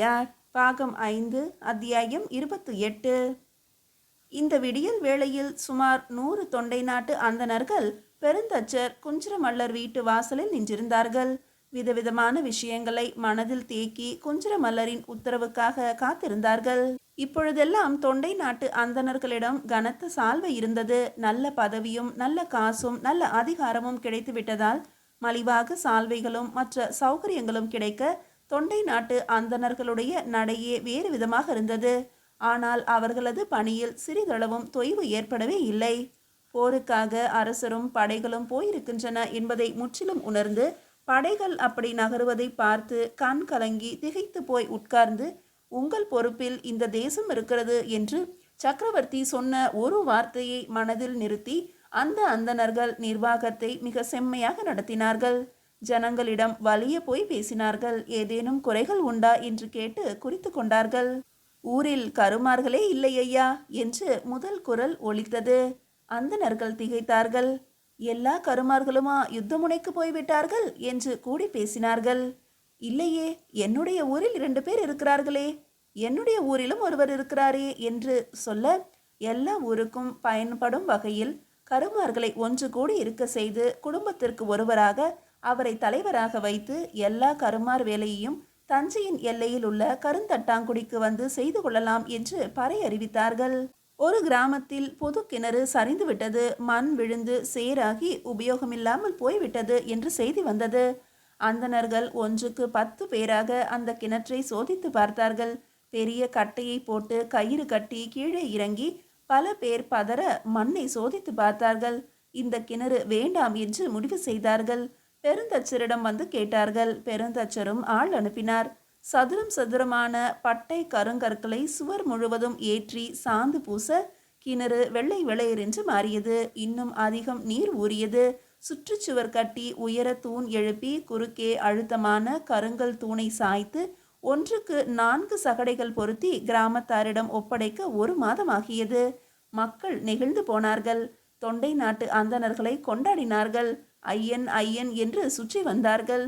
யார் பாகம் ஐந்து அத்தியாயம் இருபத்தி எட்டு. இந்த விடியல் வேளையில் சுமார் நூறு தொண்டை நாட்டு அந்தணர்கள் பெருந்தச்சர் குஞ்சரமல்லர் வீட்டு வாசலில் நின்றிருந்தார்கள். விதவிதமான விஷயங்களை மனதில் தேக்கி குஞ்சரமல்லரின் உத்தரவுக்காக காத்திருந்தார்கள். இப்பொழுதெல்லாம் தொண்டை நாட்டு அந்தணர்களிடம் கனத்த சால்வை இருந்தது. நல்ல பதவியும் நல்ல காசும் நல்ல அதிகாரமும் கிடைத்து விட்டதால் மலிவாக சால்வைகளும் மற்ற சௌகரியங்களும் கிடைக்க தொண்டை நாட்டு அந்தணர்களுடைய நடையே வேறு விதமாக இருந்தது. ஆனால் அவர்களது பணியில் சிறிதளவும் தொய்வு ஏற்படவே இல்லை. போருக்காக அரசரும் படைகளும் போயிருக்கின்றன என்பதை முற்றிலும் உணர்ந்து படைகள் அப்படி நகருவதை பார்த்து கண் கலங்கி திகைத்து போய் உட்கார்ந்து உங்கள் பொறுப்பில் இந்த தேசம் இருக்கிறது என்று சக்கரவர்த்தி சொன்ன ஒரு வார்த்தையை மனதில் நிறுத்தி அந்த அந்தணர்கள் நிர்வாகத்தை மிக செம்மையாக நடத்தினார்கள். ஜனங்களிடம் வலிய போய் பேசினார்கள். ஏதேனும் குறைகள் உண்டா என்று கேட்டு குறித்து கொண்டார்கள். ஊரில் கருமார்களே இல்லை ஐயா என்று முதல் குரல் ஒலித்தது. அந்தணர்கள் திகைத்தார்கள். எல்லா கருமார்களுமா யுத்த முனைக்கு போய்விட்டார்கள்? என்று கூடி பேசினார்கள். இல்லையே என்னுடைய ஊரில் இரண்டு பேர் இருக்கிறார்களே. என்னுடைய ஊரிலும் ஒருவர் இருக்கிறாரே என்று சொல்ல எல்லா ஊருக்கும் பயன்படும் வகையில் கருமார்களை ஒன்று கூடி இருக்க செய்து குடும்பத்திற்கு ஒருவராக அவரை தலைவராக வைத்து எல்லா கருமார் வேலையையும் தஞ்சையின் எல்லையில் உள்ள கருந்தட்டாங்குடிக்கு வந்து செய்து கொள்ளலாம் என்று பறை அறிவித்தார்கள். ஒரு கிராமத்தில் பொது கிணறு சரிந்துவிட்டது மண் விழுந்து சேராகி உபயோகமில்லாமல் போய்விட்டது என்று செய்தி வந்தது. அந்தணர்கள் ஒன்றுக்கு பத்து பேராக அந்த கிணற்றை சோதித்து பார்த்தார்கள். பெரிய கட்டையை போட்டு கயிறு கட்டி கீழே இறங்கி பல பேர் பதற மண்ணை சோதித்து பார்த்தார்கள். இந்த கிணறு வேண்டாம் என்று முடிவு செய்தார்கள். பெருந்தச்சரிடம் வந்து கேட்டார்கள். பெருந்தச்சரும் ஆள் அனுப்பினார். சதுரம் சதுரமான பட்டை கருங்கற்களை சுவர் முழுவதும் ஏற்றி சாந்து பூச கிணறு வெள்ளை வெள்ளையரென்று மாறியது. இன்னும் அதிகம் நீர் ஊறியது. சுற்றுச்சுவர் கட்டி உயர தூண் எழுப்பி குறுக்கே அழுத்தமான கருங்கல் தூணை சாய்த்து ஒன்றுக்கு நான்கு சகடைகள் பொருத்தி கிராமத்தாரிடம் ஒப்படைக்க ஒரு மாதமாகியது மக்கள் நெகிழ்ந்து போனார்கள். தொண்டை நாட்டு அந்தணர்களை கொண்டாடினார்கள். ஐயன் ஐயன் என்று சுற்றி வந்தார்கள்.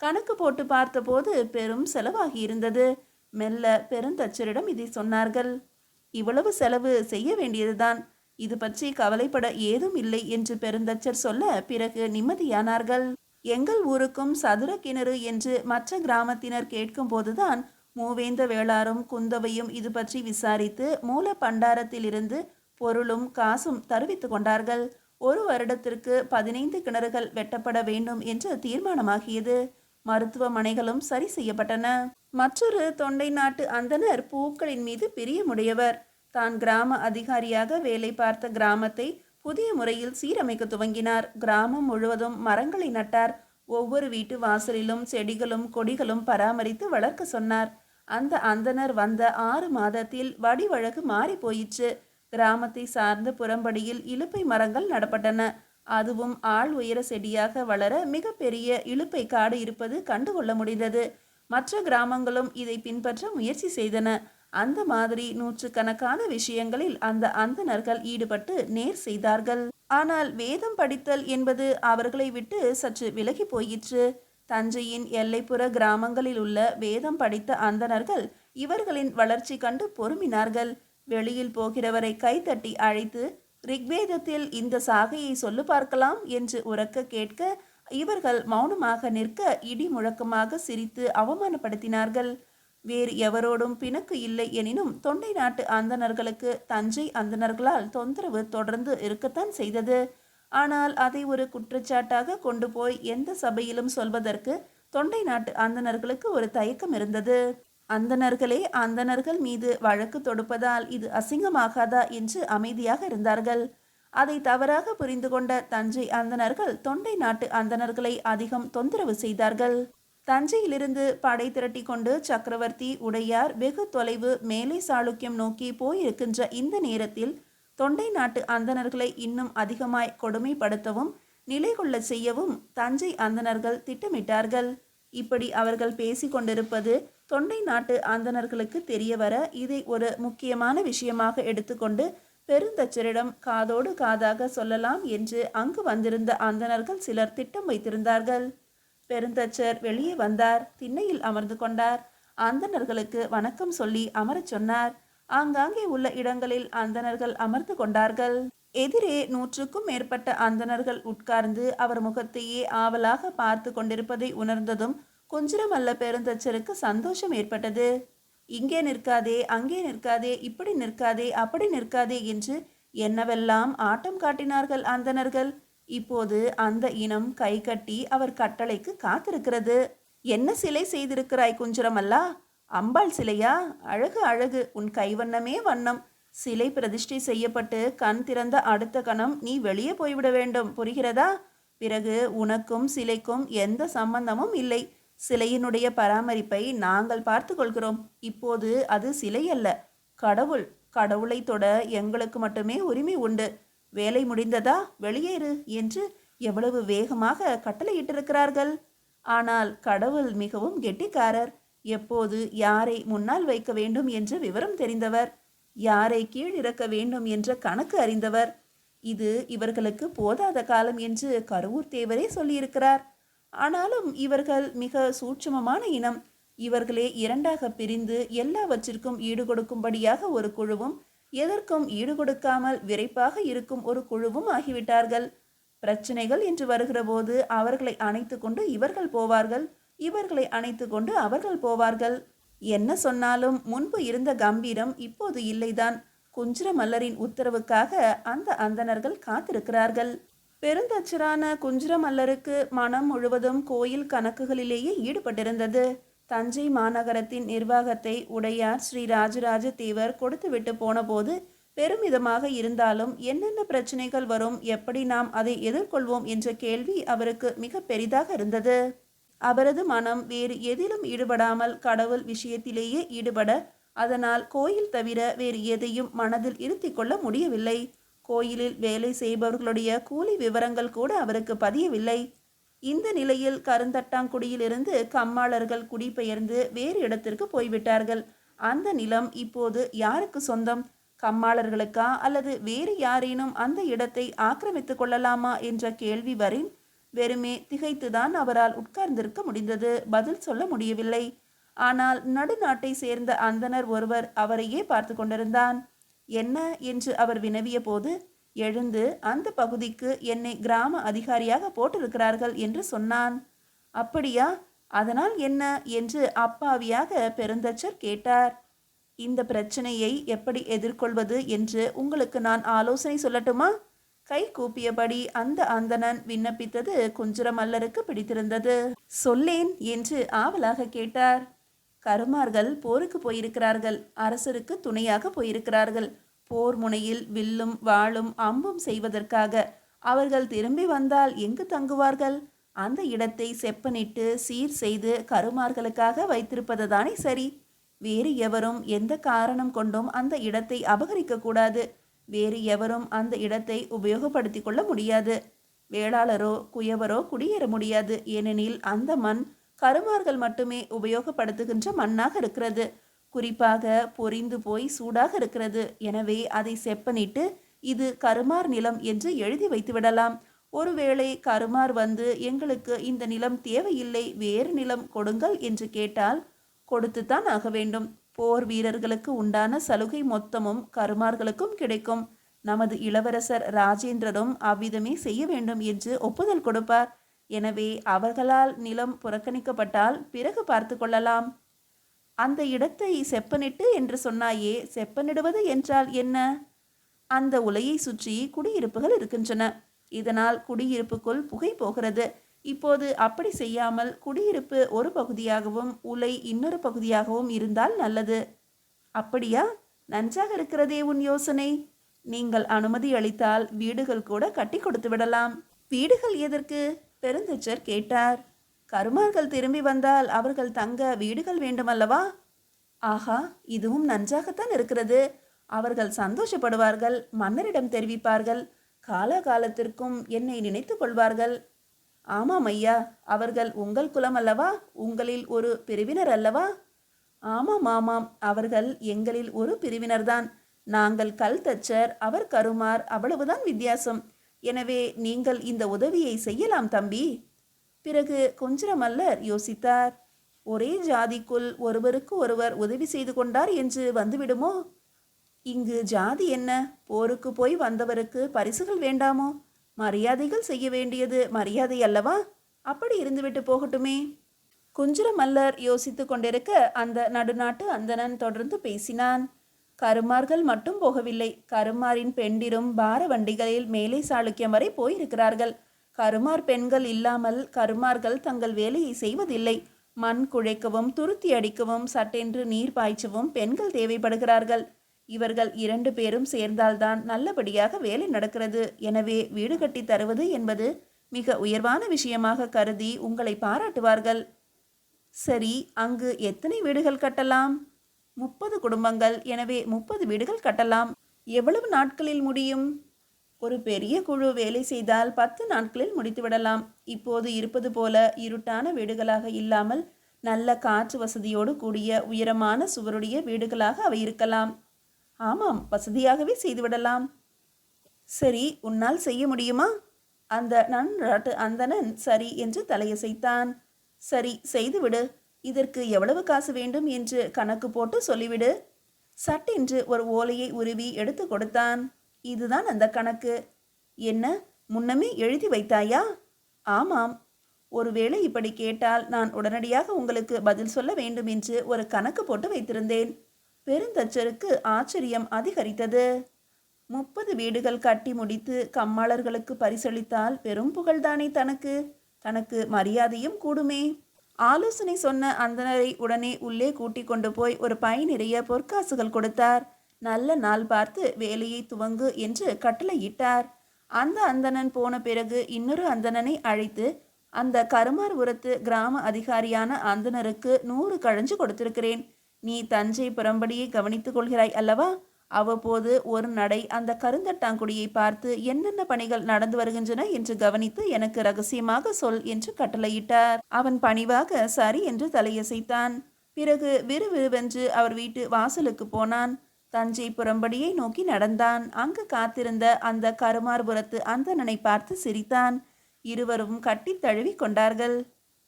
கணக்கு போட்டு பார்த்தபோது பெரும் செலவாகி இருந்தது. மெல்ல பெருந்தச்சரிடம் இதை சொன்னார்கள். இவ்வளவு செலவு செய்ய வேண்டியதுதான். இது பற்றி கவலைப்பட ஏதும் இல்லை என்று பெருந்தச்சர் சொல்ல பிறகு நிம்மதியானார்கள். எங்கள் ஊருக்கும் சதுர கிணறு என்று மற்ற கிராமத்தினர் கேட்கும் போதுதான் மூவேந்த வேளாரும் குந்தவையும் இது பற்றி விசாரித்து மூல பண்டாரத்திலிருந்து பொருளும் காசும் தருவித்து கொண்டார்கள். ஒரு வருடத்திற்கு பதினைந்து கிணறுகள் வெட்டப்பட வேண்டும் என்று தீர்மானமாகியது. மருத்துவமனைகளும் சரி செய்யப்பட்டன. மற்றொரு தொண்டை நாட்டு அந்தனர் பூக்களின் மீது பிரியமுடையவர். தான் கிராம அதிகாரியாக வேலை பார்த்த கிராமத்தை புதிய முறையில் சீரமைக்க துவங்கினார். கிராமம் முழுவதும் மரங்களை நட்டார். ஒவ்வொரு வீட்டு வாசலிலும் செடிகளும் கொடிகளும் பராமரித்து வளர்க்க சொன்னார். அந்த அந்தனர் வந்த ஆறு மாதத்தில் வடிவழகு மாறி போயிற்று கிராமத்தை சார்ந்த புறம்படியில் இலுப்பை மரங்கள் நடப்பட்டன. அதுவும் ஆள் உயர செடியாக வளர மிகப்பெரிய இழுப்பை காடு இருப்பது கண்டுகொள்ள முடிந்தது. மற்ற கிராமங்களும் இதை பின்பற்ற முயற்சி செய்தன. அந்த மாதிரி நூற்றுக்கணக்கான விஷயங்களில் அந்த அந்தணர்கள் ஈடுபட்டு நேர் செய்தார்கள். ஆனால் வேதம் படித்தல் என்பது அவர்களை விட்டு சற்று விலகி போயிற்று. தஞ்சையின் எல்லைப்புற கிராமங்களில் உள்ள வேதம் படித்த அந்தணர்கள் இவர்களின் வளர்ச்சி கண்டு பொறுமினார்கள். வெளியில் போகிறவரை கைத்தட்டி அழைத்து ரிக்வேதத்தில் இந்த சாகையை சொல்லு பார்க்கலாம் என்று உறக்க கேட்க இவர்கள் மௌனமாக நிற்க இடி முழக்கமாக சிரித்து அவமானப்படுத்தினார்கள். வேறு எவரோடும் பிணக்கு இல்லை எனினும் தொண்டை நாட்டு அந்தணர்களுக்கு தஞ்சை அந்தணர்களால் தொந்தரவு தொடர்ந்து இருக்கத்தான் செய்தது. ஆனால் அதை ஒரு குற்றச்சாட்டாக கொண்டு போய் எந்த சபையிலும் சொல்வதற்கு தொண்டை நாட்டு அந்தணர்களுக்கு ஒரு தயக்கம் இருந்தது. அந்தணர்களே அந்தணர்கள் மீது வழக்கு தொடுப்பதால் இது அசிங்கமாகாதா என்று அமைதியாக இருந்தார்கள். அதை தவறாக புரிந்து கொண்ட தஞ்சை அந்தணர்கள் தொண்டை நாட்டு அந்தணர்களை அதிகம் தொந்தரவு செய்தார்கள். தஞ்சையிலிருந்து படை திரட்டி கொண்டு சக்கரவர்த்தி உடையார் வெகு தொலைவு மேலை சாளுக்கியம் நோக்கி போயிருக்கின்ற இந்த நேரத்தில் தொண்டை நாட்டு அந்தணர்களை இன்னும் அதிகமாய் கொடுமைப்படுத்தவும் நிலை கொள்ள செய்யவும் தஞ்சை அந்தணர்கள் திட்டமிட்டார்கள். இப்படி அவர்கள் பேசிக்கொண்டிருப்பது தொண்டை நாட்டு அந்தணர்களுக்கு தெரிய வர இதை ஒரு முக்கியமான விஷயமாக எடுத்துக்கொண்டு பெருந்தச்சரிடம் காதோடு காதாக சொல்லலாம் என்று அங்கு வந்திருந்த அந்தணர்கள் சிலர் திட்டம் வைத்திருந்தார்கள். பெருந்தச்சர் வெளியே வந்தார் திண்ணையில் அமர்ந்து கொண்டார். அந்தணர்களுக்கு வணக்கம் சொல்லி அமரச் சொன்னார். ஆங்காங்கே உள்ள இடங்களில் அந்தணர்கள் அமர்ந்து கொண்டார்கள். எதிரே நூற்றுக்கும் மேற்பட்ட அந்தணர்கள் உட்கார்ந்து அவர் முகத்தையே ஆவலாக பார்த்து கொண்டிருப்பதை உணர்ந்ததும் குஞ்சிரமல்ல பெருந்தச்சருக்கு சந்தோஷம் ஏற்பட்டது. இங்கே நிற்காதே அங்கே நிற்காதே இப்படி நிற்காதே அப்படி நிற்காதே என்று என்னவெல்லாம் ஆட்டம் காட்டினார்கள் அந்தணர்கள் இப்போது அந்த இனம் கை கட்டி அவர் கட்டளைக்கு காத்திருக்கிறது. என்ன சிலை செய்திருக்கிறாய் குஞ்சரமல்லா அம்பாள் சிலையா? அழகு அழகு உன் கைவண்ணமே வண்ணம். சிலை பிரதிஷ்டை செய்யப்பட்டு கண் திறந்த அடுத்த கணம் நீ வெளியே போய்விட வேண்டும். புரிகிறதா? பிறகு உனக்கும் சிலைக்கும் எந்த சம்பந்தமும் இல்லை. சிலையினுடைய பராமரிப்பை நாங்கள் பார்த்து கொள்கிறோம் இப்போது அது சிலை அல்ல. கடவுள் கடவுளை தொட எங்களுக்கு மட்டுமே உரிமை உண்டு. வேலை முடிந்ததா? வெளியேறு என்று எவ்வளவு வேகமாக கட்டளையிட்டிருக்கிறார்கள். ஆனால் கடவுள் மிகவும் கெட்டிக்காரர். எப்போது யாரை முன்னால் வைக்க வேண்டும் என்று விவரம் தெரிந்தவர். யாரை கீழ் இறக்க வேண்டும் என்ற கணக்கு அறிந்தவர். இது இவர்களுக்கு போதாத காலம் என்று கருவூர் தேவரே சொல்லியிருக்கிறார். ஆனாலும் இவர்கள் மிக சூட்சமமான இனம். இவர்களே இரண்டாக பிரிந்து எல்லாவற்றிற்கும் ஈடுகொடுக்கும்படியாக ஒரு குழுவும் எதற்கும் ஈடுகொடுக்காமல் விரைப்பாக இருக்கும் ஒரு குழுவும் ஆகிவிட்டார்கள். பிரச்சனைகள் என்று வருகிற போது அவர்களை அணைத்து கொண்டு இவர்கள் போவார்கள். இவர்களை அணைத்து கொண்டு அவர்கள் போவார்கள். என்ன சொன்னாலும் முன்பு இருந்த கம்பீரம் இப்போது இல்லைதான். குஞ்சிர மல்லரின் உத்தரவுக்காக அந்த அந்தணர்கள் காத்திருக்கிறார்கள். பெருந்தச்சரான குஞ்சிர மல்லருக்கு மனம் முழுவதும் கோயில் கணக்குகளிலேயே ஈடுபட்டிருந்தது. தஞ்சை மாநகரத்தின் நிர்வாகத்தை உடையார் ஸ்ரீ ராஜராஜ தேவர் கொடுத்துவிட்டு போனபோது பெருமிதமாக இருந்தாலும் என்னென்ன பிரச்சனைகள் வரும் எப்படி நாம் அதை எதிர்கொள்வோம் என்ற கேள்வி அவருக்கு மிக பெரிதாக இருந்தது. அவரது மனம் வேறு எதிலும் ஈடுபடாமல் கடவுள் விஷயத்திலேயே ஈடுபட அதனால் கோயில் தவிர வேறு எதையும் மனதில் இருத்தி கொள்ள முடியவில்லை. கோயிலில் வேலை செய்பவர்களுடைய கூலி விவரங்கள் கூட அவருக்கு பதியவில்லை. இந்த நிலையில் கருந்தட்டாங்குடியிலிருந்து கம்மாளர்கள் குடிபெயர்ந்து வேறு இடத்திற்கு போய்விட்டார்கள். அந்த நிலம் இப்போது யாருக்கு சொந்தம்? கம்மாளர்களுக்கா? அல்லது வேறு யாரேனும் அந்த இடத்தை ஆக்கிரமித்து கொள்ளலாமா என்ற கேள்வி வரின் வெறுமே திகைத்துதான் அவரால் உட்கார்ந்திருக்க முடிந்தது. பதில் சொல்ல முடியவில்லை. ஆனால் நடுநாட்டை சேர்ந்த அந்தனர் ஒருவர் அவரையே பார்த்து கொண்டிருந்தான். என்ன என்று அவர் வினவிய போது எழுந்து அந்த பகுதிக்கு என்னை கிராம அதிகாரியாக போட்டிருக்கிறார்கள் என்று சொன்னான். அப்படியா? அதனால் என்ன? என்று அப்பாவியாக பெருந்தச்சர் கேட்டார். இந்த பிரச்சனையை எப்படி எதிர்கொள்வது என்று உங்களுக்கு நான் ஆலோசனை சொல்லட்டுமா? கை கூப்பியபடி அந்த அந்தணன் விண்ணப்பித்தது குஞ்சுரமல்லருக்கு பிடித்திருந்தது. சொல்லேன் என்று ஆவலாக கேட்டார். கருமார்கள் போருக்கு போயிருக்கிறார்கள். அரசருக்கு துணையாக போயிருக்கிறார்கள். போர் முனையில் வில்லும் வாளும் அம்பும் செய்வதற்காக அவர்கள் திரும்பி வந்தால் எங்கு தங்குவார்கள்? அந்த இடத்தை செப்பனிட்டு சீர் செய்து கருமார்களுக்காக வைத்திருப்பதுதானே சரி. வேறு எவரும் எந்த காரணம் கொண்டும் அந்த இடத்தை அபகரிக்க கூடாது. வேறு எவரும் அந்த இடத்தை உபயோகப்படுத்தி கொள்ள முடியாது. வேளாளரோ குயவரோ குடியேற முடியாது. ஏனெனில் அந்த மண் கருமார்கள் மட்டுமே உபயோகப்படுத்துகின்ற மண்ணாக இருக்கிறது. குறிப்பாக பொரிந்து போய் சூடாக இருக்கிறது. எனவே அதை செப்பனிட்டு இது கருமார் நிலம் என்று எழுதி வைத்து விடலாம் ஒருவேளை கருமார் வந்து எங்களுக்கு இந்த நிலம் தேவையில்லை வேறு நிலம் கொடுங்கள் என்று கேட்டால் கொடுத்துத்தான் ஆக வேண்டும். போர் வீரர்களுக்கு உண்டான சலுகை மொத்தமும் கருமார்களுக்கும் கிடைக்கும். நமது இளவரசர் ராஜேந்திரரும் அவ்விதமே செய்ய வேண்டும் என்று ஒப்புதல் கொடுப்பார். எனவே அவர்களால் நிலம் புறக்கணிக்கப்பட்டால் பிறகு பார்த்து கொள்ளலாம். அந்த இடத்தை செப்பனிட்டு என்று சொன்னாயே செப்பனிடுவது என்றால் என்ன? அந்த உலையை சுற்றி குடியிருப்புகள் இருக்கின்றன. இதனால் குடியிருப்புக்குள் புகை போகிறது. இப்போது அப்படி செய்யாமல் குடியிருப்பு ஒரு பகுதியாகவும் உலை இன்னொரு பகுதியாகவும் இருந்தால் நல்லது. அப்படியா? நன்றாக இருக்கிறதே உன் யோசனை. நீங்கள் அனுமதி அளித்தால் வீடுகள் கூட கட்டி கொடுத்து விடலாம். வீடுகள் எதற்கு? பெருந்தச்சர் கேட்டார். கருமார்கள் திரும்பி வந்தால் அவர்கள் தங்க வீடுகள் வேண்டுமல்லவா? ஆஹா இதுவும் நன்றாகத்தான் இருக்கிறது. அவர்கள் சந்தோஷப்படுவார்கள் மன்னரிடம் தெரிவிப்பார்கள். காலகாலத்திற்கும் என்னை நினைத்து கொள்வார்கள். ஆமாம் ஐயா அவர்கள் உங்கள் குலம் அல்லவா உங்களில் ஒரு பிரிவினர் அல்லவா? ஆமாம் ஆமாம் அவர்கள் எங்களில் ஒரு பிரிவினர்தான். நாங்கள் கல் தச்சர் அவர் கருமார் அவ்வளவுதான் வித்தியாசம். எனவே நீங்கள் இந்த உதவியை செய்யலாம் தம்பி. பிறகு கொஞ்சரமல்லர் யோசித்தார். ஒரே ஜாதிக்குள் ஒருவருக்கு ஒருவர் உதவி செய்து கொண்டார் என்று வந்துவிடுமோ? இங்கு ஜாதி என்ன? போருக்கு போய் வந்தவருக்கு பரிசுகள் வேண்டாமோ? மரியாதைகள் செய்ய வேண்டியது மரியாதை அல்லவா? அப்படி இருந்துவிட்டு போகட்டுமே. குஞ்சுரமல்லர் யோசித்து கொண்டிருக்க அந்த நடுநாட்டு அந்தணன் தொடர்ந்து பேசினான். கருமார்கள் மட்டும் போகவில்லை. கருமாரின் பெண்டிரும் பார வண்டிகளில் மேலை சாளுக்கியம் வரை போயிருக்கிறார்கள். கருமார் பெண்கள் இல்லாமல் கருமார்கள் தங்கள் வேலையை செய்வதில்லை. மண் குழைக்கவும் துருத்தி அடிக்கவும் சட்டென்று நீர் பாய்ச்சவும் பெண்கள் தேவைப்படுகிறார்கள். இவர்கள் இரண்டு பேரும் சேர்ந்தால்தான் நல்லபடியாக வேலை நடக்கிறது. எனவே வீடு கட்டி தருவது என்பது மிக உயர்வான விஷயமாக கருதி உங்களை பாராட்டுவார்கள். சரி அங்கு எத்தனை வீடுகள் கட்டலாம்? முப்பது குடும்பங்கள். எனவே முப்பது வீடுகள் கட்டலாம். எவ்வளவு நாட்களில் முடியும்? ஒரு பெரிய குழு வேலை செய்தால் பத்து நாட்களில் முடித்துவிடலாம் இப்போது இருப்பது போல இருட்டான வீடுகளாக இல்லாமல் நல்ல காற்று வசதியோடு கூடிய உயரமான சுவருடைய வீடுகளாக அவை இருக்கலாம். ஆமாம் வசதியாகவே செய்துவிடலாம் சரி உன்னால் செய்ய முடியுமா? அந்த நன்றாட்டு அந்தணன் சரி என்று தலையசைத்தான். சரி செய்துவிடு இதற்கு எவ்வளவு காசு வேண்டும் என்று கணக்கு போட்டு சொல்லிவிடு. சட்டென்று ஒரு ஓலையை உருவி எடுத்து கொடுத்தான். இதுதான் அந்த கணக்கு. என்ன முன்னமே எழுதி வைத்தாயா? ஆமாம். ஒருவேளை இப்படி கேட்டால் நான் உடனடியாக உங்களுக்கு பதில் சொல்ல வேண்டும் என்று ஒரு கணக்கு போட்டு வைத்திருந்தேன். பெருந்தச்சருக்கு ஆச்சரியம் அதிகரித்தது. முப்பது வீடுகள் கட்டி முடித்து கம்மாளர்களுக்கு பரிசளித்தால் பெரும் புகழ்தானே தனக்கு. தனக்கு மரியாதையும் கூடுமே. ஆலோசனை சொன்ன அந்தனரை உடனே உள்ளே கூட்டி கொண்டு போய் ஒரு பை நிறைய பொற்காசுகள் கொடுத்தார். நல்ல நாள் பார்த்து வேலையை துவங்கு என்று கட்டளையிட்டார். அந்த அந்தணன் போன பிறகு இன்னொரு அந்தணனை அழைத்து அந்த கருமார்புரத்து கிராம அதிகாரியான அந்தணருக்கு நூறு கழஞ்சு கொடுத்திருக்கிறேன். நீ தஞ்சை புறம்படியை கவனித்துக் கொள்கிறாய் அல்லவா? அவ்வப்போது ஒரு நடை அந்த கருந்தட்டாங்குடியை பார்த்து என்னென்ன பணிகள் நடந்து வருகின்றன? என்று கவனித்து எனக்கு ரகசியமாக சொல் என்று கட்டளையிட்டார். அவன் பணிவாக சரி என்று தலையசைத்தான். பிறகு விறுவிறுவென்று அவர் வீட்டு வாசலுக்கு போனான். தஞ்சை புறம்படியை நோக்கி நடந்தான். அங்கு காத்திருந்த அந்த கருமார்புரத்து அந்தணனை பார்த்து சிரித்தான். இருவரும் கட்டி தழுவி கொண்டார்கள்.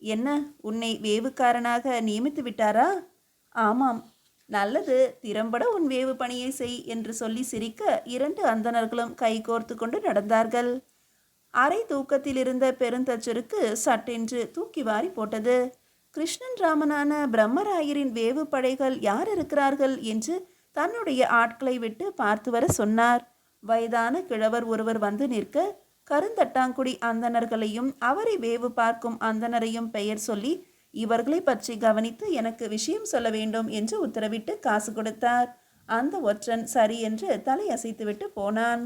என்ன உன்னை வேவுக்காரனாக நியமித்து விட்டாரா? ஆமாம் நல்லது திறம்பட உன் வேவு பணியை செய் என்று சொல்லி சிரிக்க இரண்டு அந்தணர்களும் கைகோர்த்து கொண்டு நடந்தார்கள். அரை தூக்கத்தில் இருந்த பெருந்தச்சருக்கு சட்டென்று தூக்கி வாரி போட்டது. கிருஷ்ணன் ராமனான பிரம்மராயரின் வேவு படைகள் யார் இருக்கிறார்கள் என்று தன்னுடைய ஆட்களை விட்டு பார்த்து வர சொன்னார். வயதான கிழவர் ஒருவர் வந்து நிற்க கருந்தட்டாங்குடி அந்தணர்களையும் அவரை வேவு பார்க்கும் அந்தணரையும் பெயர் சொல்லி இவர்களை பற்றி கவனித்து எனக்கு விஷயம் சொல்ல வேண்டும் என்று உத்தரவிட்டு காசு கொடுத்தார். அந்த ஒற்றன் சரி என்று தலையசைத்துவிட்டு போனான்.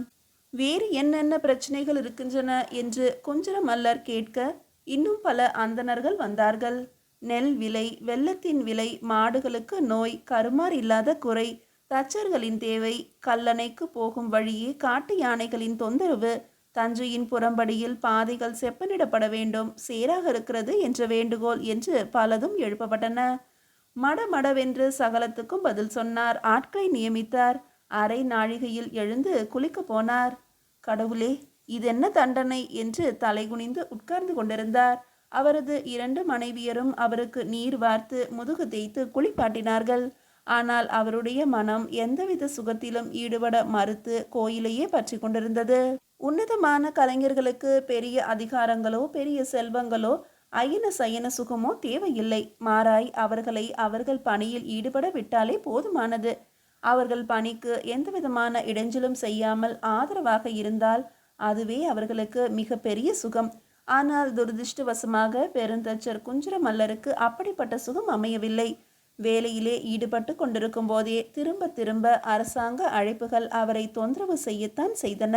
வேறு என்னென்ன பிரச்சனைகள் இருக்கின்றன என்று குஞ்சர மல்லர் கேட்க இன்னும் பல அந்தணர்கள் வந்தார்கள். நெல் விலை வெள்ளத்தின் விலை மாடுகளுக்கு நோய் கருமார் இல்லாத குறை தச்சர்களின் தேவை கல்லணைக்கு போகும் வழியே காட்டு யானைகளின் தொந்தரவு தஞ்சையின் புறம்படியில் பாதைகள் செப்பனிடப்பட வேண்டும். சேராக இருக்கிறது என்ற வேண்டுகோள் என்று பலதும் எழுப்பப்பட்டன. மடமடவென்று சகலத்துக்கும் பதில் சொன்னார். ஆட்களை நியமித்தார். அரை நாழிகையில் எழுந்து குளிக்க போனார். கடவுளே இதென்ன தண்டனை? என்று தலைகுனிந்து உட்கார்ந்து கொண்டிருந்தார். அவரது இரண்டு மனைவியரும் அவருக்கு நீர் வார்த்து முதுகு தேய்த்து குளிப்பாட்டினார்கள். ஆனால் அவருடைய மனம் எந்தவித சுகத்திலும் ஈடுபட மறுத்து கோயிலையே பற்றி கொண்டிருந்தது. உன்னதமான கலைஞர்களுக்கு பெரிய அதிகாரங்களோ பெரிய செல்வங்களோ அயன சயன சுகமோ தேவையில்லை. மாறாய் அவர்களை அவர்கள் பணியில் ஈடுபட விட்டாலே போதுமானது. அவர்கள் பணிக்கு எந்தவிதமான இடைஞ்சலும் செய்யாமல் ஆதரவாக இருந்தால் அதுவே அவர்களுக்கு மிகப்பெரிய சுகம். ஆனால் துரதிருஷ்டவசமாக பெருந்தச்சர் குஞ்சர மல்லருக்கு அப்படிப்பட்ட சுகம் அமையவில்லை. வேலையிலே ஈடுபட்டு கொண்டிருக்கும் போதே திரும்ப திரும்ப அரசாங்க அழைப்புகள் அவரை தொந்தரவு செய்யத்தான் செய்தன.